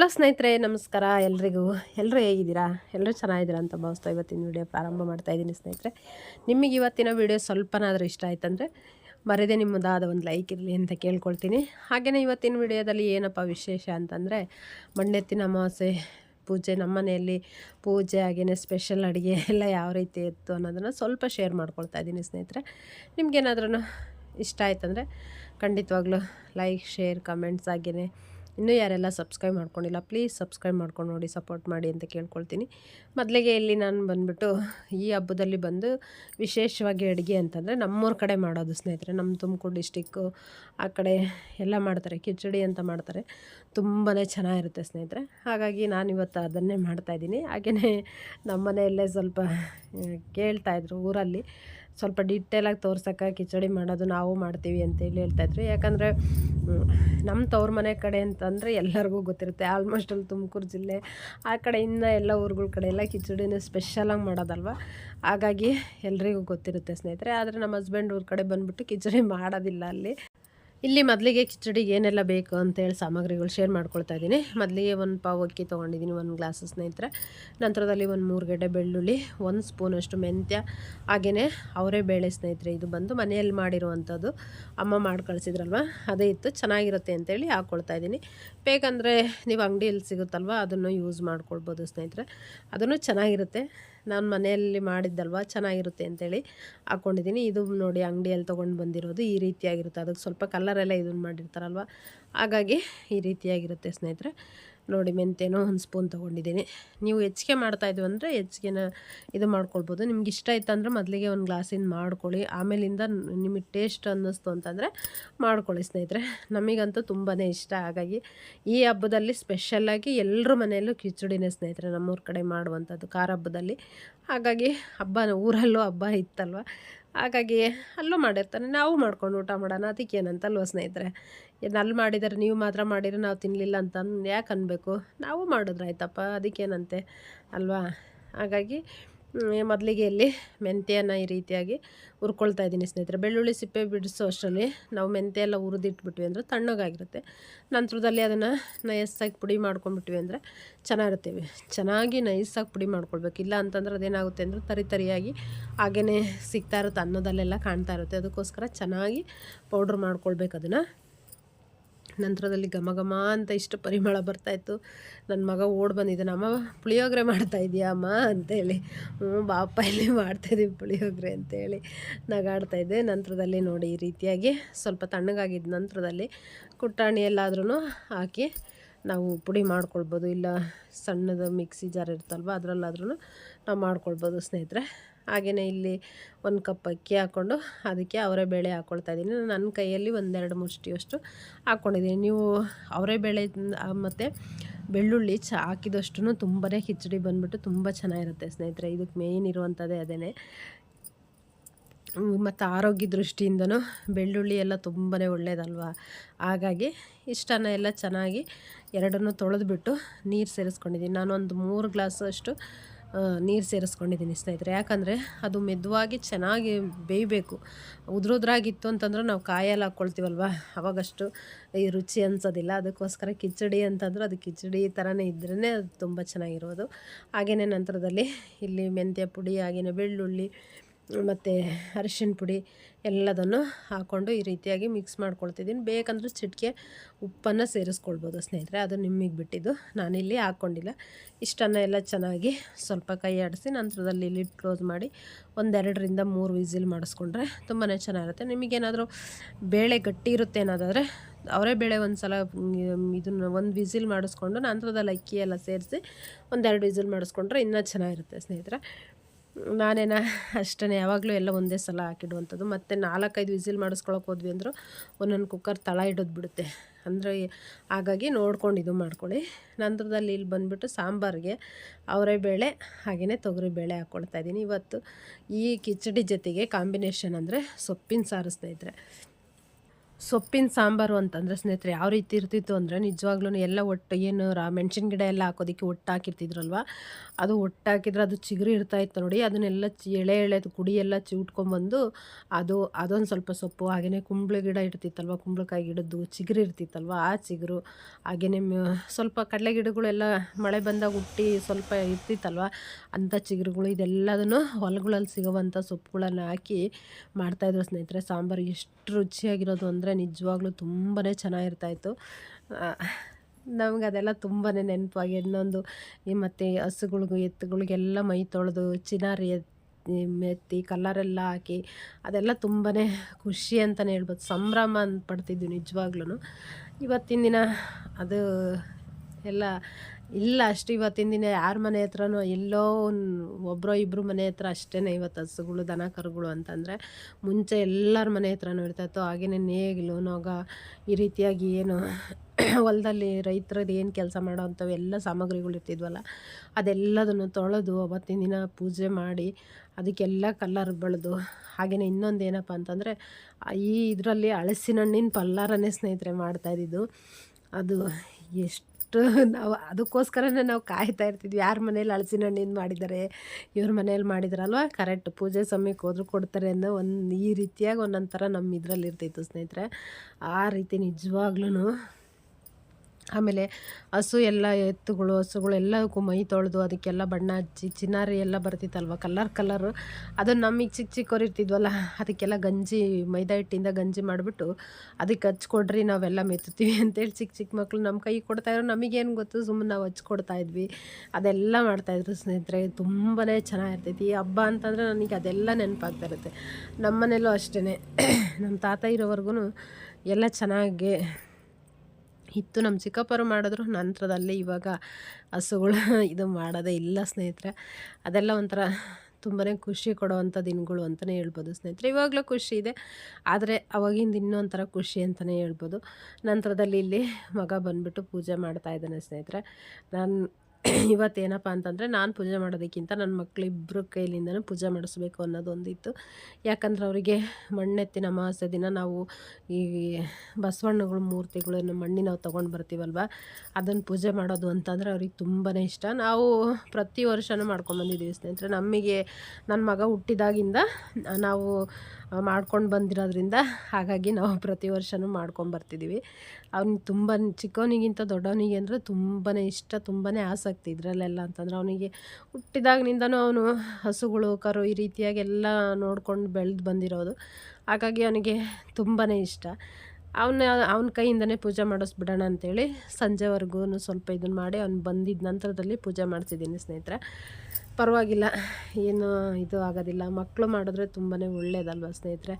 Hello ಸ್ನೇಹಿತರೆ, ನಮಸ್ಕಾರ. ಎಲ್ರಿಗೂ ಎಲ್ಲರೂ ಹೇಗಿದ್ದೀರಾ? ಎಲ್ಲರೂ ಚೆನ್ನಾಗಿದ್ದೀರಾ ಅಂತ ಭಾವಿಸ್ತಾ ಇವತ್ತಿನ ವಿಡಿಯೋ ಪ್ರಾರಂಭ ಮಾಡ್ತಾ ಇದ್ದೀನಿ ಸ್ನೇಹಿತರೆ. ನಿಮಗೆ ಇವತ್ತಿನ ವಿಡಿಯೋ ಸ್ವಲ್ಪನಾದರೂ ಇಷ್ಟ ಆಯ್ತಂದರೆ, ಮರದೇ ನಿಮ್ಮದಾದ ಒಂದು ಲೈಕ್ ಇರಲಿ ಅಂತ ಕೇಳ್ಕೊಳ್ತೀನಿ. ಹಾಗೆಯೇ ಇವತ್ತಿನ ವಿಡಿಯೋದಲ್ಲಿ ಏನಪ್ಪ ವಿಶೇಷ ಅಂತಂದರೆ ಮಣ್ಣೆತ್ತಿನ ಅಮಾವಾಸ್ಯೆ ಪೂಜೆ, ನಮ್ಮ ಮನೆಯಲ್ಲಿ ಪೂಜೆ ಹಾಗೆಯೇ ಸ್ಪೆಷಲ್ ಅಡುಗೆ ಎಲ್ಲ ಯಾವ ರೀತಿ ಇತ್ತು ಅನ್ನೋದನ್ನು ಸ್ವಲ್ಪ ಶೇರ್ ಮಾಡ್ಕೊಳ್ತಾ ಇದ್ದೀನಿ ಸ್ನೇಹಿತರೆ. ನಿಮಗೇನಾದ್ರೂ ಇಷ್ಟ ಆಯ್ತಂದರೆ, ಖಂಡಿತವಾಗ್ಲೂ ಲೈಕ್ ಶೇರ್ ಕಮೆಂಟ್ಸ್ ಹಾಗೆಯೇ ಇನ್ನೂ ಯಾರೆಲ್ಲ ಸಬ್ಸ್ಕ್ರೈಬ್ ಮಾಡ್ಕೊಂಡಿಲ್ಲ, ಪ್ಲೀಸ್ ಸಬ್ಸ್ಕ್ರೈಬ್ ಮಾಡ್ಕೊಂಡು ನೋಡಿ, ಸಪೋರ್ಟ್ ಮಾಡಿ ಅಂತ ಕೇಳ್ಕೊಳ್ತೀನಿ. ಮೊದಲಿಗೆ ಇಲ್ಲಿ ನಾನು ಬಂದುಬಿಟ್ಟು ಈ ಹಬ್ಬದಲ್ಲಿ ಬಂದು ವಿಶೇಷವಾಗಿ ಅಡುಗೆ ಅಂತಂದರೆ ನಮ್ಮೂರ ಕಡೆ ಮಾಡೋದು ಸ್ನೇಹಿತರೆ. ನಮ್ಮ ತುಮಕೂರು ಡಿಸ್ಟಿಕ್ಕು ಆ ಕಡೆ ಎಲ್ಲ ಮಾಡ್ತಾರೆ, ಕಿಚಡಿ ಅಂತ ಮಾಡ್ತಾರೆ. ತುಂಬಾ ಚೆನ್ನಾಗಿರುತ್ತೆ ಸ್ನೇಹಿತರೆ. ಹಾಗಾಗಿ ನಾನು ಇವತ್ತು ಅದನ್ನೇ ಮಾಡ್ತಾಯಿದ್ದೀನಿ ಹಾಗೆಯೇ ನಮ್ಮ ಮನೆಯಲ್ಲೇ ಸ್ವಲ್ಪ ಕೇಳ್ತಾಯಿದ್ರು ಊರಲ್ಲಿ. ಸ್ವಲ್ಪ ಡಿಟೇಲಾಗಿ ತೋರ್ಸೋಕೆ ಕಿಚಡಿ ಮಾಡೋದು ನಾವು ಮಾಡ್ತೀವಿ ಅಂತೇಳಿ ಹೇಳ್ತಾಯಿದ್ರು ಯಾಕಂದರೆ ನಮ್ಮ ತವ್ರ ಮನೆ ಕಡೆ ಅಂತಂದರೆ ಎಲ್ಲರಿಗೂ ಗೊತ್ತಿರುತ್ತೆ. ಆಲ್ಮೋಸ್ಟ್ ಅಲ್ಲಿ ತುಮಕೂರು ಜಿಲ್ಲೆ, ಆ ಕಡೆಯಿಂದ ಎಲ್ಲ ಊರುಗಳ ಕಡೆ ಎಲ್ಲ ಕಿಚಡಿನ ಸ್ಪೆಷಲಾಗಿ ಮಾಡೋದಲ್ವ? ಹಾಗಾಗಿ ಎಲ್ರಿಗೂ ಗೊತ್ತಿರುತ್ತೆ ಸ್ನೇಹಿತರೆ. ಆದರೆ ನಮ್ಮ ಹಸ್ಬೆಂಡ್ ಊರ ಕಡೆ ಬಂದುಬಿಟ್ಟು ಕಿಚಡಿ ಮಾಡೋದಿಲ್ಲ ಅಲ್ಲಿ. ಇಲ್ಲಿ ಮೊದಲಿಗೆ ಕಿಚಡಿಗೆ ಏನೆಲ್ಲ ಬೇಕು ಅಂತೇಳಿ ಸಾಮಗ್ರಿಗಳು ಶೇರ್ ಮಾಡ್ಕೊಳ್ತಾ ಇದ್ದೀನಿ. ಮೊದಲಿಗೆ ಒಂದು ಪಾವು ಅಕ್ಕಿ ತೊಗೊಂಡಿದ್ದೀನಿ, ಒಂದು ಗ್ಲಾಸ್ ಸ್ನೇಹಿತರೆ. ನಂತರದಲ್ಲಿ ಒಂದು ಮೂರು ಗಡ್ಡೆ ಬೆಳ್ಳುಳ್ಳಿ, ಒಂದು ಸ್ಪೂನಷ್ಟು ಮೆಂತ್ಯ ಹಾಗೆಯೇ ಅವರೇ ಬೇಳೆ ಸ್ನೇಹಿತರೆ. ಇದು ಬಂದು ಮನೆಯಲ್ಲಿ ಮಾಡಿರುವಂಥದ್ದು ಅಮ್ಮ ಮಾಡಿ ಕಳಿಸಿದ್ರಲ್ವ ಅದೇ ಇತ್ತು. ಚೆನ್ನಾಗಿರುತ್ತೆ ಅಂತೇಳಿ ಹಾಕ್ಕೊಳ್ತಾ ಇದ್ದೀನಿ. ಬೇಕಂದರೆ ನೀವು ಅಂಗಡಿಯಲ್ಲಿ ಸಿಗುತ್ತಲ್ವ, ಅದನ್ನು ಯೂಸ್ ಮಾಡ್ಕೊಳ್ಬೋದು ಸ್ನೇಹಿತರೆ. ಅದನ್ನು ಚೆನ್ನಾಗಿರುತ್ತೆ. ನಾನು ಮನೆಯಲ್ಲಿ ಮಾಡಿದ್ದಲ್ವ? ಚೆನ್ನಾಗಿರುತ್ತೆ ಅಂತೇಳಿ ಹಾಕ್ಕೊಂಡಿದ್ದೀನಿ ಇದು ನೋಡಿ ಅಂಗಡಿಯಲ್ಲಿ ತೊಗೊಂಡು ಬಂದಿರೋದು. ಈ ರೀತಿಯಾಗಿರುತ್ತೆ. ಅದಕ್ಕೆ ಸ್ವಲ್ಪ ಕಲರೆಲ್ಲ ಇದನ್ನು ಮಾಡಿರ್ತಾರಲ್ವ? ಹಾಗಾಗಿ ಈ ರೀತಿಯಾಗಿರುತ್ತೆ ಸ್ನೇಹಿತರೆ. ನೋಡಿ ಮೆಂತ್ಯನೋ ಒಂದು ಸ್ಪೂನ್ ತೊಗೊಂಡಿದ್ದೀನಿ. ನೀವು ಹೆಚ್ಚಿಗೆ ಮಾಡ್ತಾಯಿದ್ವಿ ಅಂದರೆ ಹೆಚ್ಚಿಗೆನ ಇದು ಮಾಡ್ಕೊಳ್ಬೋದು. ನಿಮ್ಗೆ ಇಷ್ಟ ಆಯ್ತು ಅಂದರೆ ಮೊದಲಿಗೆ ಒಂದು ಗ್ಲಾಸಿಂದ ಮಾಡ್ಕೊಳ್ಳಿ. ಆಮೇಲಿಂದ ನಿಮಗೆ ಟೇಸ್ಟ್ ಅನ್ನಿಸ್ತು ಅಂತಂದರೆ ಮಾಡ್ಕೊಳ್ಳಿ ಸ್ನೇಹಿತರೆ. ನಮಗಂತೂ ತುಂಬಾ ಇಷ್ಟ. ಹಾಗಾಗಿ ಈ ಹಬ್ಬದಲ್ಲಿ ಸ್ಪೆಷಲ್ಲಾಗಿ ಎಲ್ಲರ ಮನೆಯಲ್ಲೂ ಕಿಚಡಿನೇ ಸ್ನೇಹಿತರೆ ನಮ್ಮೂರ ಕಡೆ ಮಾಡುವಂಥದ್ದು ಖಾರ ಹಬ್ಬದಲ್ಲಿ. ಹಾಗಾಗಿ ಹಬ್ಬ, ಊರಲ್ಲೂ ಹಬ್ಬ ಇತ್ತಲ್ವ? ಹಾಗಾಗಿ ಅಲ್ಲೂ ಮಾಡಿರ್ತಾನೆ ನಾವು ಮಾಡ್ಕೊಂಡು ಊಟ ಮಾಡೋಣ. ಅದಕ್ಕೇನಂತಲ್ವ ಸ್ನೇಹಿತರೆ? ಅಲ್ಲಿ ಮಾಡಿದರೆ ನೀವು ಮಾತ್ರ ಮಾಡಿದರೆ ನಾವು ತಿನ್ನಲಿಲ್ಲ ಅಂತ ಯಾಕೆ ಅನ್ನಬೇಕು ನಾವು ಮಾಡಿದ್ರೆ ಆಯ್ತಪ್ಪ, ಅದಕ್ಕೇನಂತೆ, ಅಲ್ವಾ? ಹಾಗಾಗಿ ಮೊದಲಿಗೆ ಇಲ್ಲಿ ಮೆಂತ್ಯನ ಈ ರೀತಿಯಾಗಿ ಹುರ್ಕೊಳ್ತಾ ಇದ್ದೀನಿ ಸ್ನೇಹಿತರೆ. ಬೆಳ್ಳುಳ್ಳಿ ಸಿಪ್ಪೆ ಬಿಡಿಸೋ ಅಷ್ಟರಲ್ಲಿ ನಾವು ಮೆಂತ್ಯ ಎಲ್ಲ ಹುರಿದಿಟ್ಬಿಟ್ವಿ ಅಂದರೆ ತಣ್ಣಗಾಗಿರುತ್ತೆ. ನಂತರದಲ್ಲಿ ಅದನ್ನು ನೈಸಾಗಿ ಪುಡಿ ಮಾಡ್ಕೊಂಡ್ಬಿಟ್ವಿ ಅಂದರೆ ಚೆನ್ನಾಗಿರ್ತೀವಿ ಚೆನ್ನಾಗಿ ನೈಸಾಗಿ ಪುಡಿ ಮಾಡ್ಕೊಳ್ಬೇಕು. ಇಲ್ಲ ಅಂತಂದ್ರೆ ಅದೇನಾಗುತ್ತೆ ಅಂದರೆ ತರಿ ತರಿಯಾಗಿ ಹಾಗೇ ಸಿಗ್ತಾ ಇರುತ್ತೆ ಅನ್ನೋದಲ್ಲೆಲ್ಲ ಕಾಣ್ತಾ ಇರುತ್ತೆ. ಅದಕ್ಕೋಸ್ಕರ ಚೆನ್ನಾಗಿ ಪೌಡ್ರ್ ಮಾಡ್ಕೊಳ್ಬೇಕು ಅದನ್ನು. ನಂತರದಲ್ಲಿ ಘಮ ಘಮ ಅಂತ ಇಷ್ಟು ಪರಿಮಳ ಬರ್ತಾಯಿತ್ತು ನನ್ನ ಮಗ ಓಡ್ ಬಂದಿದ್ದಾನೆ. ಅಮ್ಮ, ಪುಳಿಯೋಗರೆ ಮಾಡ್ತಾ ಇದೆಯಾ ಅಮ್ಮ? ಅಂತೇಳಿ. ಹ್ಞೂ, ಬಾಪ, ಇಲ್ಲಿ ಮಾಡ್ತಾಯಿದ್ದೀವಿ ಪುಳಿಯೋಗರೆ ಅಂತೇಳಿ ನಗಾಡ್ತಾಯಿದ್ದೆ ನಂತರದಲ್ಲಿ ನೋಡಿ ಈ ರೀತಿಯಾಗಿ ಸ್ವಲ್ಪ ತಣ್ಣಗಾಗಿದ್ದ ನಂತರದಲ್ಲಿ ಕುಟ್ಟಾಣಿ ಎಲ್ಲಾದ್ರೂ ಹಾಕಿ ನಾವು ಪುಡಿ ಮಾಡ್ಕೊಳ್ಬೋದು. ಇಲ್ಲ ಸಣ್ಣದು ಮಿಕ್ಸಿ ಜಾರ್ ಇರುತ್ತಲ್ವ ಅದರಲ್ಲಾದ್ರೂ ಮಾಡ್ಕೊಳ್ಬೋದು ಸ್ನೇಹಿತರೆ. ಹಾಗೆಯೇ ಇಲ್ಲಿ ಒಂದು ಕಪ್ ಅಕ್ಕಿ ಹಾಕ್ಕೊಂಡು ಅದಕ್ಕೆ ಅವರೇ ಬೇಳೆ ಹಾಕ್ಕೊಳ್ತಾ ಇದ್ದೀನಿ. ನನ್ನ ಕೈಯಲ್ಲಿ ಒಂದೆರಡು ಮುಷ್ಟಿಯಷ್ಟು ಹಾಕ್ಕೊಂಡಿದ್ದೀನಿ ನೀವು ಅವರೇ ಬೇಳೆ ಮತ್ತು ಬೆಳ್ಳುಳ್ಳಿ ಚ ಹಾಕಿದಷ್ಟು ತುಂಬಾ ಕಿಚಡಿ ಬಂದುಬಿಟ್ಟು ತುಂಬ ಚೆನ್ನಾಗಿರುತ್ತೆ ಸ್ನೇಹಿತರೆ. ಇದಕ್ಕೆ ಮೇಯ್ನ್ ಇರುವಂಥದ್ದೇ ಅದೇ ಮತ್ತು ಆರೋಗ್ಯ ದೃಷ್ಟಿಯಿಂದನೂ ಬೆಳ್ಳುಳ್ಳಿ ಎಲ್ಲ ತುಂಬಾ ಒಳ್ಳೆಯದಲ್ವ ಹಾಗಾಗಿ ಇಷ್ಟನ್ನ ಎಲ್ಲ ಚೆನ್ನಾಗಿ ಎರಡನ್ನೂ ತೊಳೆದುಬಿಟ್ಟು ನೀರು ಸೇರಿಸ್ಕೊಂಡಿದ್ದೀನಿ. ನಾನು ಒಂದು ಮೂರು ಗ್ಲಾಸಷ್ಟು ನೀರು ಸೇರಿಸ್ಕೊಂಡಿದ್ದೀನಿ ಸ್ನೇಹಿತರೆ. ಯಾಕಂದರೆ ಅದು ಮೆದುವಾಗಿ ಚೆನ್ನಾಗಿ ಬೇಯಬೇಕು. ಉದ್ರೋದ್ರಾಗಿತ್ತು ಅಂತಂದ್ರೆ ನಾವು ಕಾಯಲ್ಲಿ ಹಾಕ್ಕೊಳ್ತೀವಲ್ವ? ಅವಾಗಷ್ಟು ಈ ರುಚಿ ಅನ್ಸೋದಿಲ್ಲ. ಅದಕ್ಕೋಸ್ಕರ ಕಿಚಡಿ ಅಂತಂದ್ರೆ ಅದು ಕಿಚಡಿ ಥರನೇ ಇದ್ರೇ ಅದು ತುಂಬ ಚೆನ್ನಾಗಿರೋದು. ಹಾಗೆಯೇ ನಂತರದಲ್ಲಿ ಇಲ್ಲಿ ಮೆಂತ್ಯ ಪುಡಿ ಹಾಗೆಯೇ ಬೆಳ್ಳುಳ್ಳಿ ಮತ್ತು ಅರಿಶಿನ ಪುಡಿ ಎಲ್ಲದನ್ನು ಹಾಕ್ಕೊಂಡು ಈ ರೀತಿಯಾಗಿ ಮಿಕ್ಸ್ ಮಾಡ್ಕೊಳ್ತಿದ್ದೀನಿ. ಬೇಕಂದ್ರೆ ಚಿಟಿಕೆ ಉಪ್ಪನ್ನು ಸೇರಿಸ್ಕೊಳ್ಬೋದು ಸ್ನೇಹಿತರೆ. ಅದು ನಿಮಗೆ ಬಿಟ್ಟಿದ್ದು. ನಾನಿಲ್ಲಿ ಹಾಕ್ಕೊಂಡಿಲ್ಲ. ಇಷ್ಟನ್ನು ಎಲ್ಲ ಚೆನ್ನಾಗಿ ಸ್ವಲ್ಪ ಕೈ ಆಡಿಸಿ ನಂತರದಲ್ಲಿ ಲಿಡ್ ಕ್ಲೋಸ್ ಮಾಡಿ ಒಂದೆರಡರಿಂದ ಮೂರು ವಿಸಿಲ್ ಮಾಡಿಸ್ಕೊಂಡ್ರೆ ತುಂಬಾ ಚೆನ್ನಾಗಿರುತ್ತೆ. ನಿಮಗೇನಾದರೂ ಬೇಳೆ ಗಟ್ಟಿ ಇರುತ್ತೆ ಅನ್ನೋದಾದರೆ ಅವರೇ ಬೇಳೆ ಒಂದು ಸಲ ಇದನ್ನು ಒಂದು ವಿಸಿಲ್ ಮಾಡಿಸ್ಕೊಂಡು ನಂತರದಲ್ಲಿ ಅಕ್ಕಿ ಎಲ್ಲ ಸೇರಿಸಿ ಒಂದೆರಡು ವಿಸಿಲ್ ಮಾಡಿಸ್ಕೊಂಡ್ರೆ ಇನ್ನೂ ಚೆನ್ನಾಗಿರುತ್ತೆ ಸ್ನೇಹಿತರೆ. ನಾನೇನ ಅಷ್ಟೇ ಯಾವಾಗಲೂ ಎಲ್ಲ ಒಂದೇ ಸಲ ಹಾಕಿಡುವಂಥದ್ದು. ಮತ್ತು ನಾಲ್ಕೈದು ವಿಸಿಲ್ ಮಾಡಿಸ್ಕೊಳಕ್ಕೆ ಹೋದ್ವಿ ಅಂದರೂ, ಒಂದೊಂದು ಕುಕ್ಕರ್ ತಳ ಇಡೋದು ಬಿಡುತ್ತೆ. ಅಂದರೆ ಹಾಗಾಗಿ ನೋಡ್ಕೊಂಡು ಇದು ಮಾಡ್ಕೊಳ್ಳಿ. ನಂತರದಲ್ಲಿ ಇಲ್ಲಿ ಬಂದುಬಿಟ್ಟು ಸಾಂಬಾರಿಗೆ ಅವರೇ ಬೇಳೆ ಹಾಗೆಯೇ ತೊಗರಿ ಬೇಳೆ ಹಾಕ್ಕೊಳ್ತಾ ಇದ್ದೀನಿ. ಇವತ್ತು ಈ ಕಿಚಡಿ ಜೊತೆಗೆ ಕಾಂಬಿನೇಷನ್ ಅಂದರೆ ಸೊಪ್ಪಿನ ಸಾರಿಸ್ತಾ ಸ್ನೇಹಿತರೆ. ಸೊಪ್ಪಿನ ಸಾಂಬಾರು ಅಂತಂದರೆ ಸ್ನೇಹಿತರೆ, ಯಾವ ರೀತಿ ಇರ್ತಿತ್ತು ಅಂದರೆ ನಿಜವಾಗ್ಲೂ ಎಲ್ಲ ಒಟ್ಟು ಏನು ರಾ, ಮೆಣಸಿನ ಗಿಡ ಎಲ್ಲ ಹಾಕೋದಕ್ಕೆ ಒಟ್ಟು ಹಾಕಿರ್ತಿದ್ರಲ್ವ ಅದು ಒಟ್ಟು ಹಾಕಿದ್ರೆ ಅದು ಚಿಗುರಿ ಇರ್ತಾ ಇತ್ತು ನೋಡಿ, ಅದನ್ನೆಲ್ಲ ಎಳೆ ಎಳೆದು ಕುಡಿ ಎಲ್ಲ ಚಿಟ್ಕೊಂಬಂದು ಅದು, ಅದೊಂದು ಸ್ವಲ್ಪ ಸೊಪ್ಪು ಹಾಗೆಯೇ ಕುಂಬಳ ಗಿಡ ಇರ್ತಿತ್ತಲ್ವ, ಕುಂಬಳಕಾಯಿ ಗಿಡದ್ದು ಚಿಗುರು ಇರ್ತಿತ್ತಲ್ವ ಆ ಚಿಗುರು ಹಾಗೆಯೇ ಸ್ವಲ್ಪ ಕಡಲೆ ಗಿಡಗಳೆಲ್ಲ ಮಳೆ ಬಂದಾಗ ಹುಟ್ಟಿ ಸ್ವಲ್ಪ ಇರ್ತಿತ್ತಲ್ವ ಅಂಥ ಚಿಗುರುಗಳು, ಇದೆಲ್ಲದನ್ನು ಹೊಲಗಳಲ್ಲಿ ಸಿಗುವಂಥ ಸೊಪ್ಪುಗಳನ್ನು ಹಾಕಿ ಮಾಡ್ತಾಯಿದ್ರು ಸ್ನೇಹಿತರೆ. ಸಾಂಬಾರು ಎಷ್ಟು ರುಚಿಯಾಗಿರೋದು ಅಂದರೆ ನಿಜವಾಗ್ಲೂ ತುಂಬಾ ಚೆನ್ನಾಗಿರ್ತಾಯಿತ್ತು. ನಮ್ಗೆ ಅದೆಲ್ಲ ತುಂಬಾ ನೆನಪಾಗಿ ಇನ್ನೊಂದು ಈ ಮತ್ತು ಹಸುಗಳಿಗೂ ಎತ್ತುಗಳಿಗೆಲ್ಲ ಮೈ ತೊಳೆದು ಚಿನಾರಿ ಮೆತ್ತಿ ಕಲ್ಲರೆಲ್ಲ ಹಾಕಿ ಅದೆಲ್ಲ ತುಂಬಾ ಖುಷಿ ಅಂತಲೇ ಹೇಳ್ಬೋದು. ಸಂಭ್ರಮ ಅಂತ ಪಡ್ತಿದ್ವಿ ನಿಜವಾಗ್ಲೂ ಇವತ್ತಿನ ದಿನ ಅದು ಎಲ್ಲ ಇಲ್ಲ ಅಷ್ಟು ಇವತ್ತಿನ ದಿನ ಯಾರ ಮನೆ ಹತ್ರನೋ ಎಲ್ಲೋ ಒಬ್ಬರೋ ಇಬ್ಬರು ಮನೆ ಹತ್ರ ಅಷ್ಟೇ ಇವತ್ತು ಹಸುಗಳು, ದನ, ಕರುಗಳು ಅಂತಂದರೆ ಮುಂಚೆ ಎಲ್ಲರ ಮನೆ ಹತ್ರನೂ ಇರ್ತಾಯಿತ್ತು ಹಾಗೆಯೇ ನೇಗಿಲು, ನೊಗ ಈ ರೀತಿಯಾಗಿ ಏನು ಹೊಲದಲ್ಲಿ ರೈತರದ್ದು ಏನು ಕೆಲಸ ಮಾಡೋ ಅಂಥವು ಎಲ್ಲ ಸಾಮಗ್ರಿಗಳು ಇರ್ತಿದ್ವಲ್ಲ, ಅದೆಲ್ಲದನ್ನು ತೊಳೆದು ಅವತ್ತಿನ ದಿನ ಪೂಜೆ ಮಾಡಿ ಅದಕ್ಕೆಲ್ಲ ಕಲ್ಲರ್ ಬೆಳೆದು ಹಾಗೆಯೇ ಇನ್ನೊಂದು ಏನಪ್ಪ ಅಂತಂದರೆ ಈ ಇದರಲ್ಲಿ ಹಳಸಿನ ಹಣ್ಣಿನ ಪಲ್ಲಾರನೇ ಸ್ನೇಹಿತರೆ ಮಾಡ್ತಾಯಿದ್ದು ಅದು ಎಷ್ಟು ನಾವು ಅದಕ್ಕೋಸ್ಕರನೇ ನಾವು ಕಾಯ್ತಾ ಇರ್ತಿದ್ವಿ. ಯಾರ ಮನೇಲಿ ಅಳಸಿನ ಹಣ್ಣಿನ ಮಾಡಿದ್ದಾರೆ ಇವ್ರ ಮನೇಲಿ ಮಾಡಿದ್ರಲ್ವ? ಕರೆಕ್ಟ್ ಪೂಜೆ ಸಮಯಕ್ಕೆ ಹೋದ್ರು ಕೊಡ್ತಾರೆ ಅನ್ನೋ ಒಂದು ಈ ರೀತಿಯಾಗಿ ಒಂದೊಂದು ಥರ ನಮ್ಮ ಇದರಲ್ಲಿ ಸ್ನೇಹಿತರೆ. ಆ ರೀತಿ ನಿಜವಾಗ್ಲೂ ಆಮೇಲೆ ಹಸು ಎಲ್ಲ ಎತ್ತುಗಳು, ಹಸುಗಳು ಎಲ್ಲದಕ್ಕೂ ಮೈ ತೊಳೆದು ಅದಕ್ಕೆಲ್ಲ ಬಣ್ಣ ಹಚ್ಚಿ, ಚಿನ್ನಾರಿ ಎಲ್ಲ ಬರ್ತಿತ್ತಲ್ವ? ಕಲರ್ ಕಲರು ಅದು ನಮಗೆ ಚಿಕ್ಕ ಚಿಕ್ಕವ್ರು ಇರ್ತಿದ್ವಲ್ಲ, ಅದಕ್ಕೆಲ್ಲ ಗಂಜಿ, ಮೈದಾ ಹಿಟ್ಟಿಂದ ಗಂಜಿ ಮಾಡಿಬಿಟ್ಟು ಅದಕ್ಕೆ ಹಚ್ಕೊಡ್ರಿ ನಾವೆಲ್ಲ ಮೆತ್ತುತ್ತೀವಿ ಅಂತೇಳಿ ಚಿಕ್ಕ ಚಿಕ್ಕ ಮಕ್ಕಳು ನಮ್ಮ ಕೈ ಕೊಡ್ತಾಯಿದ್ರು ನಮಗೇನು ಗೊತ್ತು ಸುಮ್ಮನೆ ನಾವು ಹಚ್ಕೊಡ್ತಾ ಇದ್ವಿ. ಅದೆಲ್ಲ ಮಾಡ್ತಾಯಿದ್ರು ಸ್ನೇಹಿತರೆ. ತುಂಬಾ ಚೆನ್ನಾಗಿರ್ತೈತಿ. ಈ ಹಬ್ಬ ಅಂತಂದರೆ ನನಗೆ ಅದೆಲ್ಲ ನೆನಪಾಗ್ತಾ ಇರುತ್ತೆ. ನಮ್ಮ ಮನೇಲೂ ಅಷ್ಟೇ ನಮ್ಮ ತಾತ ಇರೋವರೆಗೂ ಎಲ್ಲ ಚೆನ್ನಾಗಿ ಇತ್ತು ನಮ್ಮ ಚಿಕ್ಕಪ್ಪರು ಮಾಡಿದ್ರು, ನಂತರದಲ್ಲಿ ಇವಾಗ ಹಸುಗಳು ಇದು ಮಾಡೋದೇ ಇಲ್ಲ ಸ್ನೇಹಿತರೆ. ಅದೆಲ್ಲ ಒಂಥರ ತುಂಬಾ ಖುಷಿ ಕೊಡುವಂಥ ದಿನಗಳು ಅಂತಲೇ ಹೇಳ್ಬೋದು ಸ್ನೇಹಿತರೆ. ಇವಾಗಲೂ ಖುಷಿ ಇದೆ, ಆದರೆ ಅವಾಗಿಂದ ಇನ್ನೊಂಥರ ಖುಷಿ ಅಂತಲೇ ಹೇಳ್ಬೋದು. ನಂತರದಲ್ಲಿ ಇಲ್ಲಿ ಮಗ ಬಂದುಬಿಟ್ಟು ಪೂಜೆ ಮಾಡ್ತಾ ಇದ್ದಾನೆ ಸ್ನೇಹಿತರೆ. ನಾನು ಇವತ್ತೇನಪ್ಪ ಅಂತಂದರೆ ನಾನು ಪೂಜೆ ಮಾಡೋದಕ್ಕಿಂತ ನನ್ನ ಮಕ್ಕಳಿಬ್ಬರ ಕೈಲಿಂದನೂ ಪೂಜೆ ಮಾಡಿಸ್ಬೇಕು ಅನ್ನೋದೊಂದಿತ್ತು. ಯಾಕಂದ್ರೆ ಅವರಿಗೆ ಮಣ್ಣೆತ್ತಿನ ಅಮಾವಾಸ್ಯ ದಿನ ನಾವು ಈ ಬಸವಣ್ಣಗಳು ಮೂರ್ತಿಗಳನ್ನು ಮಣ್ಣಿ ನಾವು ತೊಗೊಂಡು ಬರ್ತೀವಲ್ವ? ಅದನ್ನು ಪೂಜೆ ಮಾಡೋದು ಅಂತಂದರೆ ಅವ್ರಿಗೆ ತುಂಬಾ ಇಷ್ಟ. ನಾವು ಪ್ರತಿ ವರ್ಷವೂ ಮಾಡ್ಕೊಂಬಂದಿದ್ದೀವಿ ಸ್ನೇಹಿತರೆ. ನಮಗೆ ನನ್ನ ಮಗ ಹುಟ್ಟಿದಾಗಿಂದ ನಾವು ಮಾಡ್ಕೊಂಡು ಬಂದಿರೋದ್ರಿಂದ ಹಾಗಾಗಿ ನಾವು ಪ್ರತಿ ವರ್ಷವೂ ಮಾಡ್ಕೊಂಬರ್ತಿದ್ದೀವಿ ಅವ್ನಿಗೆ ತುಂಬ ಚಿಕ್ಕವನಿಗಿಂತ ದೊಡ್ಡವನಿಗೆ ಅಂದರೆ ತುಂಬಾ ಇಷ್ಟ ತುಂಬಾ ಆಸಕ್ತಿ ಇದರಲ್ಲೆಲ್ಲ ಅಂತಂದ್ರೆ ಅವನಿಗೆ ಹುಟ್ಟಿದಾಗಿನಿಂದನೂ ಅವನು ಹಸುಗಳು, ಕರು ಈ ರೀತಿಯಾಗಿ ಎಲ್ಲ ನೋಡ್ಕೊಂಡು ಬೆಳೆದು ಬಂದಿರೋದು. ಹಾಗಾಗಿ ಅವನಿಗೆ ತುಂಬಾ ಇಷ್ಟ. ಅವನ ಅವನ ಕೈಯಿಂದನೇ ಪೂಜೆ ಮಾಡಿಸ್ಬಿಡೋಣ ಅಂತೇಳಿ ಸಂಜೆವರೆಗೂ ಸ್ವಲ್ಪ ಇದನ್ನು ಮಾಡಿ ಅವ್ನು ಬಂದಿದ್ದ ನಂತರದಲ್ಲಿ ಪೂಜೆ ಮಾಡ್ತಿದ್ದೀನಿ ಸ್ನೇಹಿತರೆ. ಪರವಾಗಿಲ್ಲ. ಏನು ಇದು ಆಗೋದಿಲ್ಲ. ಮಕ್ಕಳು ಮಾಡಿದ್ರೆ ತುಂಬಾ ಒಳ್ಳೆಯದಲ್ವ ಸ್ನೇಹಿತರೆ?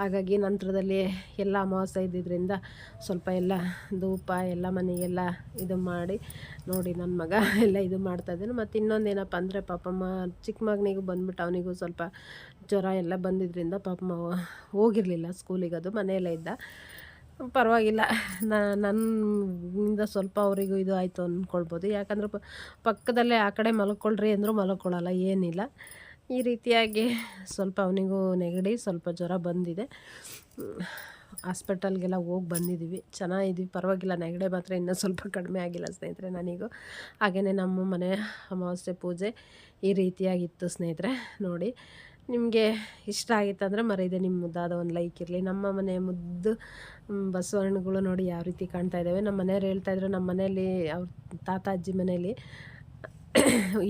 ಹಾಗಾಗಿ ನಂತರದಲ್ಲಿ ಎಲ್ಲ ಅಮಾವಾಸ್ಯೆ ಇದ್ದಿದ್ದರಿಂದ ಸ್ವಲ್ಪ ಎಲ್ಲ ಧೂಪ, ಎಲ್ಲ ಮನೆಗೆಲ್ಲ ಇದು ಮಾಡಿ ನೋಡಿ ನನ್ನ ಮಗ ಎಲ್ಲ ಇದು ಮಾಡ್ತಾಯಿದ್ದೀನಿ ಮತ್ತು ಇನ್ನೊಂದು ಏನಪ್ಪ ಅಂದರೆ ಪಾಪಮ್ಮ ಚಿಕ್ಕ ಮಗನಿಗೂ ಬಂದ್ಬಿಟ್ಟು ಅವನಿಗೂ ಸ್ವಲ್ಪ ಜ್ವರ ಎಲ್ಲ ಬಂದಿದ್ದರಿಂದ ಪಾಪಮ್ಮ ಹೋಗಿರಲಿಲ್ಲ ಸ್ಕೂಲಿಗೆ ಅದು ಮನೆಯಲ್ಲೇ ಇದ್ದ. ಪರವಾಗಿಲ್ಲ. ನನ್ನಿಂದ ಸ್ವಲ್ಪ ಅವರಿಗೂ ಇದು ಆಯಿತು ಅಂದ್ಕೊಳ್ಬೋದು ಯಾಕಂದ್ರೆ ಪಕ್ಕದಲ್ಲೇ ಆ ಕಡೆ ಮಲ್ಕೊಳ್ರಿ ಅಂದರೂ ಮಲ್ಕೊಳ್ಳಲ್ಲ ಏನಿಲ್ಲ. ಈ ರೀತಿಯಾಗಿ ಸ್ವಲ್ಪ ಅವನಿಗೂ ನೆಗಡಿ, ಸ್ವಲ್ಪ ಜ್ವರ ಬಂದಿದೆ. ಹಾಸ್ಪಿಟಲ್ಗೆಲ್ಲ ಹೋಗಿ ಬಂದಿದ್ದೀವಿ ಚೆನ್ನಾಗಿದ್ದೀವಿ ಪರವಾಗಿಲ್ಲ, ನೆಗಡೆ ಮಾತ್ರ ಇನ್ನೂ ಸ್ವಲ್ಪ ಕಡಿಮೆ ಆಗಿಲ್ಲ ಸ್ನೇಹಿತರೆ ನನಗೂ. ಹಾಗೆಯೇ ನಮ್ಮ ಮನೆ ಅಮಾವಾಸ್ಯೆ ಪೂಜೆ ಈ ರೀತಿಯಾಗಿತ್ತು ಸ್ನೇಹಿತರೆ, ನೋಡಿ. ನಿಮಗೆ ಇಷ್ಟ ಆಗಿತ್ತಂದರೆ ಮರೀದೆ ನಿಮ್ಮ ಮುದ್ದಾದ ಒಂದು ಲೈಕ್ ಇರಲಿ. ನಮ್ಮ ಮನೆ ಮುದ್ದು ಬಸವಣ್ಣಗಳು ನೋಡಿ ಯಾವ ರೀತಿ ಕಾಣ್ತಾ ಇದ್ದಾವೆ. ನಮ್ಮ ಮನೆಯವ್ರು ಹೇಳ್ತಾಯಿದ್ರು ನಮ್ಮ ಮನೆಯಲ್ಲಿ ಅವ್ರ ತಾತ, ಅಜ್ಜಿ ಮನೆಯಲ್ಲಿ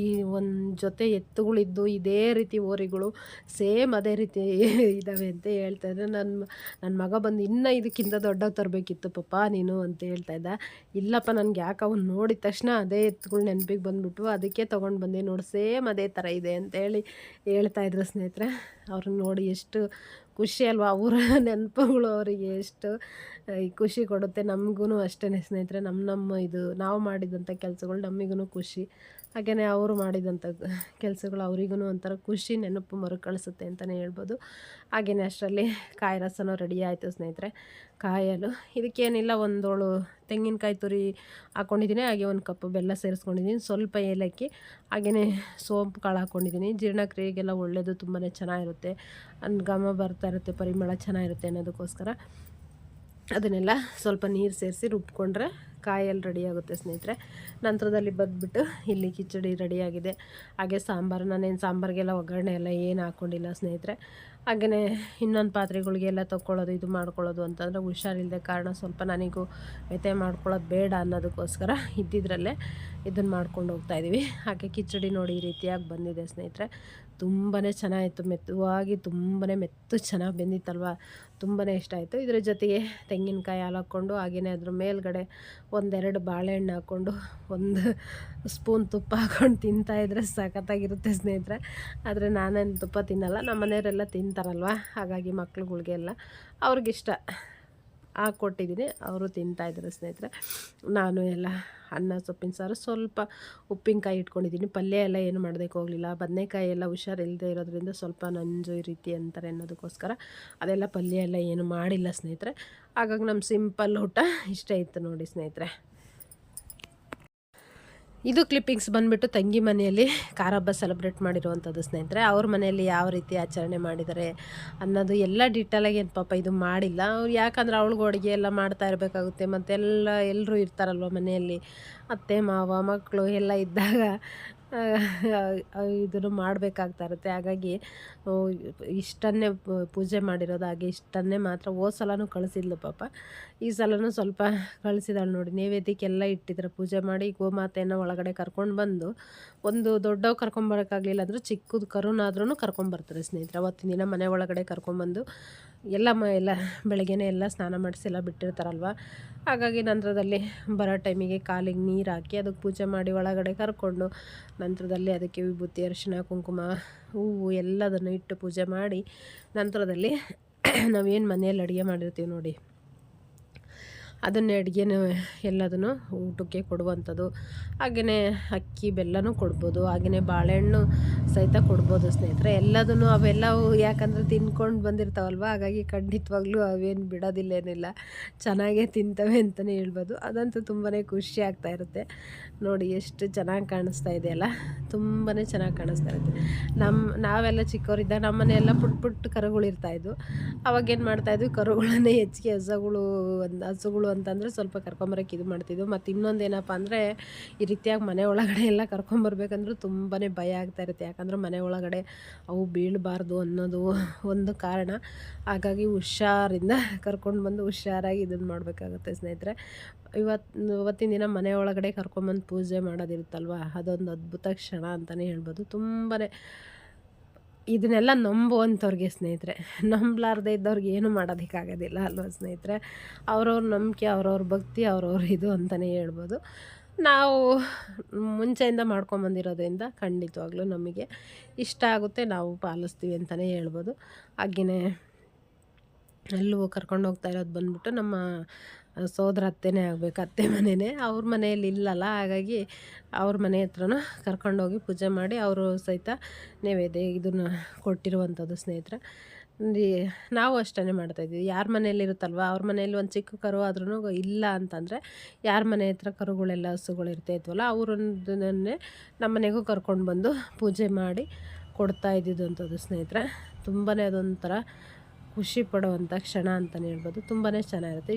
ಈ ಒಂದು ಜೊತೆ ಎತ್ತುಗಳಿದ್ದು ಇದೇ ರೀತಿ ಓರಿಗಳು ಸೇಮ್ ಅದೇ ರೀತಿ ಇದ್ದಾವೆ ಅಂತ ಹೇಳ್ತಾ ಇದ್ದೆ ನನ್ನ ನನ್ನ ಮಗ ಬಂದು ಇನ್ನೂ ಇದಕ್ಕಿಂತ ದೊಡ್ಡವ್ ತರಬೇಕಿತ್ತು ಪಪ್ಪ ನೀನು ಅಂತ ಹೇಳ್ತಾ ಇದ್ದ. ಇಲ್ಲಪ್ಪ, ನನಗೆ ಯಾಕೆ ಅವ್ನು ನೋಡಿದ ತಕ್ಷಣ ಅದೇ ಎತ್ತುಗಳು ನೆನಪಿಗೆ ಬಂದುಬಿಟ್ಟು ಅದಕ್ಕೆ ತೊಗೊಂಡು ಬಂದೆ ನೋಡಿ, ಸೇಮ್ ಅದೇ ಥರ ಇದೆ ಅಂತೇಳಿ ಹೇಳ್ತಾಯಿದ್ರು ಸ್ನೇಹಿತರೆ. ಅವ್ರನ್ನ ನೋಡಿ ಎಷ್ಟು ಖುಷಿ ಅಲ್ವಾ? ಅವರ ನೆನಪುಗಳು ಅವರಿಗೆ ಎಷ್ಟು ಖುಷಿ ಕೊಡುತ್ತೆ. ನಮಗೂ ಅಷ್ಟೇ ಸ್ನೇಹಿತರೆ. ನಮ್ಮ ನಮ್ಮ ಇದು, ನಾವು ಮಾಡಿದಂಥ ಕೆಲಸಗಳು ನಮಗೂ ಖುಷಿ. ಹಾಗೆಯೇ ಅವರು ಮಾಡಿದಂಥ ಕೆಲಸಗಳು ಅವರಿಗೂ ಒಂಥರ ಖುಷಿ, ನೆನಪು ಮರುಕಳಿಸುತ್ತೆ ಅಂತಲೇ ಹೇಳ್ಬೋದು. ಹಾಗೆಯೇ ಅಷ್ಟರಲ್ಲಿ ಕಾಯಿ ರಸನೂ ರೆಡಿ ಆಯಿತು ಸ್ನೇಹಿತರೆ. ಕಾಯಲು. ಇದಕ್ಕೇನಿಲ್ಲ, ಒಂದೋಳು ತೆಂಗಿನಕಾಯಿ ತುರಿ ಹಾಕ್ಕೊಂಡಿದ್ದೀನಿ ಹಾಗೆ ಒಂದು ಕಪ್ ಬೆಲ್ಲ ಸೇರಿಸ್ಕೊಂಡಿದ್ದೀನಿ. ಸ್ವಲ್ಪ ಏಲಕ್ಕಿ, ಹಾಗೆಯೇ ಸೋಂಪು ಕಾಳು ಹಾಕ್ಕೊಂಡಿದ್ದೀನಿ ಜೀರ್ಣಕ್ರಿಯೆಗೆಲ್ಲ ಒಳ್ಳೆಯದು ತುಂಬಾ ಚೆನ್ನಾಗಿರುತ್ತೆ. ಘಮ ಬರ್ತಾ ಇರುತ್ತೆ, ಪರಿಮಳ ಚೆನ್ನಾಗಿರುತ್ತೆ ಅನ್ನೋದಕ್ಕೋಸ್ಕರ. ಅದನ್ನೆಲ್ಲ ಸ್ವಲ್ಪ ನೀರು ಸೇರಿಸಿ ರುಬ್ಕೊಂಡ್ರೆ ಕಾಯಲ್ಲಿ ರೆಡಿಯಾಗುತ್ತೆ ಸ್ನೇಹಿತರೆ. ನಂತರದಲ್ಲಿ ಬಂದುಬಿಟ್ಟು ಇಲ್ಲಿ ಕಿಚಡಿ ರೆಡಿಯಾಗಿದೆ ಹಾಗೆ ಸಾಂಬಾರು, ನಾನೇನು ಸಾಂಬಾರಿಗೆಲ್ಲ ಒಗ್ಗರಣೆ ಎಲ್ಲ ಏನು ಹಾಕ್ಕೊಂಡಿಲ್ಲ ಸ್ನೇಹಿತರೆ. ಹಾಗೆಯೇ ಇನ್ನೊಂದು ಪಾತ್ರೆಗಳಿಗೆಲ್ಲ ತೊಗೊಳ್ಳೋದು ಇದು ಮಾಡ್ಕೊಳ್ಳೋದು ಅಂತಂದರೆ ಹುಷಾರಿಲ್ಲದೆ ಕಾರಣ ಸ್ವಲ್ಪ ನನಗೂ ವ್ಯತೆ ಮಾಡ್ಕೊಳ್ಳೋದು ಬೇಡ ಅನ್ನೋದಕ್ಕೋಸ್ಕರ ಇದ್ದಿದ್ರಲ್ಲೇ ಇದನ್ನು ಮಾಡ್ಕೊಂಡು ಹೋಗ್ತಾಯಿದ್ದೀವಿ ಹಾಗೆ ಕಿಚಡಿ ನೋಡಿ ಈ ರೀತಿಯಾಗಿ ಬಂದಿದೆ ಸ್ನೇಹಿತರೆ. ತುಂಬಾ ಚೆನ್ನಾಗಿತ್ತು, ಮೆತ್ತುವಾಗಿ ತುಂಬಾ ಮೆತ್ತು ಚೆನ್ನಾಗಿ ಬೆಂದಿತ್ತಲ್ವ? ತುಂಬಾ ಇಷ್ಟ ಆಯಿತು. ಇದರ ಜೊತೆಗೆ ತೆಂಗಿನಕಾಯಿ ಹಾಲು ಹಾಕ್ಕೊಂಡು ಹಾಗೆಯೇ ಅದ್ರ ಮೇಲ್ಗಡೆ ಒಂದೆರಡು ಬಾಳೆಹಣ್ಣು ಹಾಕ್ಕೊಂಡು ಒಂದು ಸ್ಪೂನ್ ತುಪ್ಪ ಹಾಕ್ಕೊಂಡು ತಿಂತಾಯಿದ್ರೆ ಸಖತ್ತಾಗಿರುತ್ತೆ ಸ್ನೇಹಿತರೆ. ಆದರೆ ನಾನೇನು ತುಪ್ಪ ತಿನ್ನಲ್ಲ ನಮ್ಮ ಮನೆಯವರೆಲ್ಲ ತಿಂತಾರಲ್ವ? ಹಾಗಾಗಿ ಮಕ್ಳುಗಳಿಗೆಲ್ಲ ಅವ್ರಿಗಿಷ್ಟ. ಹಾಕ್ಕೊಟ್ಟಿದ್ದೀನಿ ಅವರು ತಿಂತಾಯಿದ್ರು ಸ್ನೇಹಿತರೆ. ನಾನು ಎಲ್ಲ ಅನ್ನ, ಸೊಪ್ಪಿನ ಸಾರು ಸ್ವಲ್ಪ ಉಪ್ಪಿನಕಾಯಿ ಇಟ್ಕೊಂಡಿದ್ದೀನಿ. ಪಲ್ಯ ಎಲ್ಲ ಏನು ಮಾಡೋದಕ್ಕೆ ಹೋಗಲಿಲ್ಲ. ಬದನೆಕಾಯಿ ಎಲ್ಲ ಹುಷಾರಿಲ್ಲದೆ ಇರೋದ್ರಿಂದ ಸ್ವಲ್ಪ ನಂಜು ಈ ರೀತಿ ಅಂತಾರೆ ಅನ್ನೋದಕ್ಕೋಸ್ಕರ ಅದೆಲ್ಲ ಪಲ್ಯ ಎಲ್ಲ ಏನು ಮಾಡಿಲ್ಲ ಸ್ನೇಹಿತರೆ. ಹಾಗಾಗಿ ನಮ್ಮ ಸಿಂಪಲ್ ಊಟ ಇಷ್ಟ ಇತ್ತು ನೋಡಿ ಸ್ನೇಹಿತರೆ. ಇದು ಕ್ಲಿಪ್ಪಿಂಗ್ಸ್ ಬಂದ್ಬಿಟ್ಟು ತಂಗಿ ಮನೆಯಲ್ಲಿ ಕಾರ ಹಬ್ಬ ಸೆಲೆಬ್ರೇಟ್ ಮಾಡಿರುವಂಥದ್ದು ಸ್ನೇಹಿತರೆ. ಅವ್ರ ಮನೆಯಲ್ಲಿ ಯಾವ ರೀತಿ ಆಚರಣೆ ಮಾಡಿದ್ದಾರೆ ಅನ್ನೋದು ಎಲ್ಲ ಡೀಟೇಲಾಗಿ ಏನು ಪಾಪ ಇದು ಮಾಡಿಲ್ಲ. ಅವ್ರು ಯಾಕಂದ್ರೆ ಅವಳಿಗೆ ಅಡುಗೆ ಎಲ್ಲ ಮಾಡ್ತಾ ಇರಬೇಕಾಗುತ್ತೆ. ಮತ್ತೆಲ್ಲ ಎಲ್ಲರೂ ಇರ್ತಾರಲ್ವ ಮನೆಯಲ್ಲಿ. ಅತ್ತೆ, ಮಾವ ಮಕ್ಕಳು ಎಲ್ಲ ಇದ್ದಾಗ ಇದನ್ನು ಮಾಡಬೇಕಾಗ್ತಾ ಇರುತ್ತೆ. ಹಾಗಾಗಿ ಇಷ್ಟನ್ನೇ ಪೂಜೆ ಮಾಡಿರೋದು ಹಾಗೆ ಇಷ್ಟನ್ನೇ ಮಾತ್ರ ಹೋದ ಸಲನೂ ಕಳಿಸಿದ್ಲು ಪಾಪ. ಈ ಸಲನೂ ಸ್ವಲ್ಪ ಕಳಿಸಿದಾಳೆ ನೋಡಿ. ನೈವೇದ್ಯಕ್ಕೆಲ್ಲ ಇಟ್ಟಿದ್ರೆ ಪೂಜೆ ಮಾಡಿ ಗೋಮಾತೆಯನ್ನು ಒಳಗಡೆ ಕರ್ಕೊಂಡು ಬಂದು ಒಂದು ದೊಡ್ಡವು ಕರ್ಕೊಂಬರೋಕ್ಕಾಗಲಿಲ್ಲ ಅಂದರೂ ಚಿಕ್ಕದು ಕರುನಾದ್ರೂ ಕರ್ಕೊಂಬರ್ತಾರೆ ಸ್ನೇಹಿತರೆ. ಅವತ್ತಿನ ದಿನ ಮನೆ ಒಳಗಡೆ ಕರ್ಕೊಂಬಂದು ಎಲ್ಲ ಮ, ಎಲ್ಲ ಬೆಳಗ್ಗೆನೇ ಎಲ್ಲ ಸ್ನಾನ ಮಾಡಿಸಿ ಎಲ್ಲ ಬಿಟ್ಟಿರ್ತಾರಲ್ವ? ಹಾಗಾಗಿ ನಂತರದಲ್ಲಿ ಬರೋ ಟೈಮಿಗೆ ಕಾಲಿಗೆ ನೀರು ಹಾಕಿ ಅದಕ್ಕೆ ಪೂಜೆ ಮಾಡಿ ಒಳಗಡೆ ಕರ್ಕೊಂಡು ನಂತರದಲ್ಲಿ ಅದಕ್ಕೆ ವಿಭೂತಿ, ಅರಿಶಿನ, ಕುಂಕುಮ, ಹೂವು ಎಲ್ಲದನ್ನು ಇಟ್ಟು ಪೂಜೆ ಮಾಡಿ ನಂತರದಲ್ಲಿ ನಾವೇನು ಮನೆಯಲ್ಲಿ ಅಡುಗೆ ಮಾಡಿರ್ತೀವಿ ನೋಡಿ. ಅದನ್ನೇ ಅಡುಗೆನೂ ಎಲ್ಲದನ್ನು ಊಟಕ್ಕೆ ಕೊಡುವಂಥದ್ದು. ಹಾಗೆಯೇ ಅಕ್ಕಿ ಬೆಲ್ಲನೂ ಕೊಡ್ಬೋದು ಹಾಗೆಯೇ ಬಾಳೆಹಣ್ಣು ಸಹಿತ ಕೊಡ್ಬೋದು ಸ್ನೇಹಿತರೆ. ಎಲ್ಲದನ್ನು ಅವೆಲ್ಲವೂ ಯಾಕಂದರೆ ತಿನ್ಕೊಂಡು ಬಂದಿರ್ತಾವಲ್ವ? ಹಾಗಾಗಿ ಖಂಡಿತವಾಗ್ಲೂ ಅವೇನು ಬಿಡೋದಿಲ್ಲೇನಿಲ್ಲ. ಚೆನ್ನಾಗೇ ತಿಂತವೆ ಅಂತಲೇ ಹೇಳ್ಬೋದು. ಅದಂತೂ ತುಂಬಾ ಖುಷಿ ಆಗ್ತಾ ಇರುತ್ತೆ. ನೋಡಿ ಎಷ್ಟು ಚೆನ್ನಾಗಿ ಕಾಣಿಸ್ತಾ ಇದೆಯಲ್ಲ? ತುಂಬಾ ಚೆನ್ನಾಗಿ ಕಾಣಿಸ್ತಾ ಇರುತ್ತೆ. ನಮ್ಮ ನಾವೆಲ್ಲ ಚಿಕ್ಕವರಿದ್ದ ನಮ್ಮ ಪುಟ್ ಪುಟ್ಟ ಕರುಗಳಿರ್ತಾಯಿದ್ವು ಅವಾಗೇನು ಮಾಡ್ತಾಯಿದ್ವಿ ಕರುಗಳನ್ನೇ ಹೆಚ್ಚಿಗೆ ಹಸುಗಳು, ಒಂದು ಹಸುಗಳು ಅಂತಂದರೆ ಸ್ವಲ್ಪ ಕರ್ಕೊಂಬರೋಕೆ ಇದು ಮಾಡ್ತಿದ್ವು. ಮತ್ತು ಇನ್ನೊಂದು ಏನಪ್ಪ ಅಂದರೆ ಈ ರೀತಿಯಾಗಿ ಮನೆ ಒಳಗಡೆ ಎಲ್ಲ ಕರ್ಕೊಂಬರ್ಬೇಕಂದ್ರೂ ತುಂಬಾ ಭಯ ಆಗ್ತಾ ಇರುತ್ತೆ. ಯಾಕಂದ್ರೆ ಮನೆ ಒಳಗಡೆ ಅವು ಬೀಳಬಾರ್ದು ಅನ್ನೋದು ಒಂದು ಕಾರಣ. ಹಾಗಾಗಿ ಹುಷಾರಿಂದ ಕರ್ಕೊಂಡು ಬಂದು ಹುಷಾರಾಗಿ ಇದನ್ನು ಮಾಡಬೇಕಾಗುತ್ತೆ ಸ್ನೇಹಿತರೆ. ಇವತ್ತು ಇವತ್ತಿನ ದಿನ ಮನೆ ಒಳಗಡೆ ಕರ್ಕೊಂಬಂದು ಪೂಜೆ ಮಾಡೋದಿರುತ್ತಲ್ವ? ಅದೊಂದು ಅದ್ಭುತ ಕ್ಷಣ ಅಂತಲೇ ಹೇಳ್ಬೋದು. ತುಂಬಾ ಇದನ್ನೆಲ್ಲ ನಂಬುವಂಥವ್ರಿಗೆ ಸ್ನೇಹಿತರೆ. ನಂಬಲಾರ್ದೆ ಇದ್ದವ್ರಿಗೆ ಏನು ಮಾಡೋದಕ್ಕಾಗೋದಿಲ್ಲ ಅಲ್ವ ಸ್ನೇಹಿತರೆ. ಅವ್ರವ್ರ ನಂಬಿಕೆ, ಅವ್ರವ್ರ ಭಕ್ತಿ, ಅವ್ರವ್ರ ಇದು ಅಂತಲೇ ಹೇಳ್ಬೋದು. ನಾವು ಮುಂಚೆಯಿಂದ ಮಾಡ್ಕೊಂಬಂದಿರೋದ್ರಿಂದ ಖಂಡಿತವಾಗ್ಲೂ ನಮಗೆ ಇಷ್ಟ ಆಗುತ್ತೆ, ನಾವು ಪಾಲಿಸ್ತೀವಿ ಅಂತಲೇ ಹೇಳ್ಬೋದು. ಹಾಗೆಯೇ ಅಲ್ಲೂ ಕರ್ಕೊಂಡು ಹೋಗ್ತಾ ಇರೋದು ಬಂದ್ಬಿಟ್ಟು ನಮ್ಮ ಸೋದರ ಅತ್ತೆನೇ ಆಗಬೇಕು, ಅತ್ತೆ ಮನೆಯೇ ಅವ್ರ ಮನೆಯಲ್ಲಿ ಇಲ್ಲಲ್ಲ, ಹಾಗಾಗಿ ಅವ್ರ ಮನೆ ಹತ್ರನೂ ಕರ್ಕೊಂಡೋಗಿ ಪೂಜೆ ಮಾಡಿ ಅವರು ಸಹಿತ ನೈವೇದ್ಯ ಇದನ್ನು ಕೊಟ್ಟಿರುವಂಥದ್ದು ಸ್ನೇಹಿತರೆ. ನಾವು ಅಷ್ಟೇ ಮಾಡ್ತಾಯಿದ್ವಿ ಯಾರ ಮನೆಯಲ್ಲಿ ಇರುತ್ತಲ್ವ? ಅವ್ರ ಮನೆಯಲ್ಲಿ ಒಂದು ಚಿಕ್ಕ ಕರು ಆದ್ರೂ ಇಲ್ಲ ಅಂತಂದರೆ ಯಾರ ಮನೆ ಹತ್ರ ಕರುಗಳೆಲ್ಲ, ಹಸುಗಳು ಇರ್ತಾಯಿದ್ವಲ್ಲ ಅವರನ್ನೇ ನಮ್ಮ ಮನೆಗೂ ಕರ್ಕೊಂಡು ಬಂದು ಪೂಜೆ ಮಾಡಿ ಕೊಡ್ತಾ ಇದ್ದಿದ್ದು ಅಂಥದ್ದು ಸ್ನೇಹಿತರೆ. ತುಂಬಾ ಅದೊಂಥರ ಖುಷಿ ಪಡುವಂಥ ಕ್ಷಣ ಅಂತಲೇ ಹೇಳ್ಬೋದು. ತುಂಬಾ ಚೆನ್ನಾಗಿರುತ್ತೆ.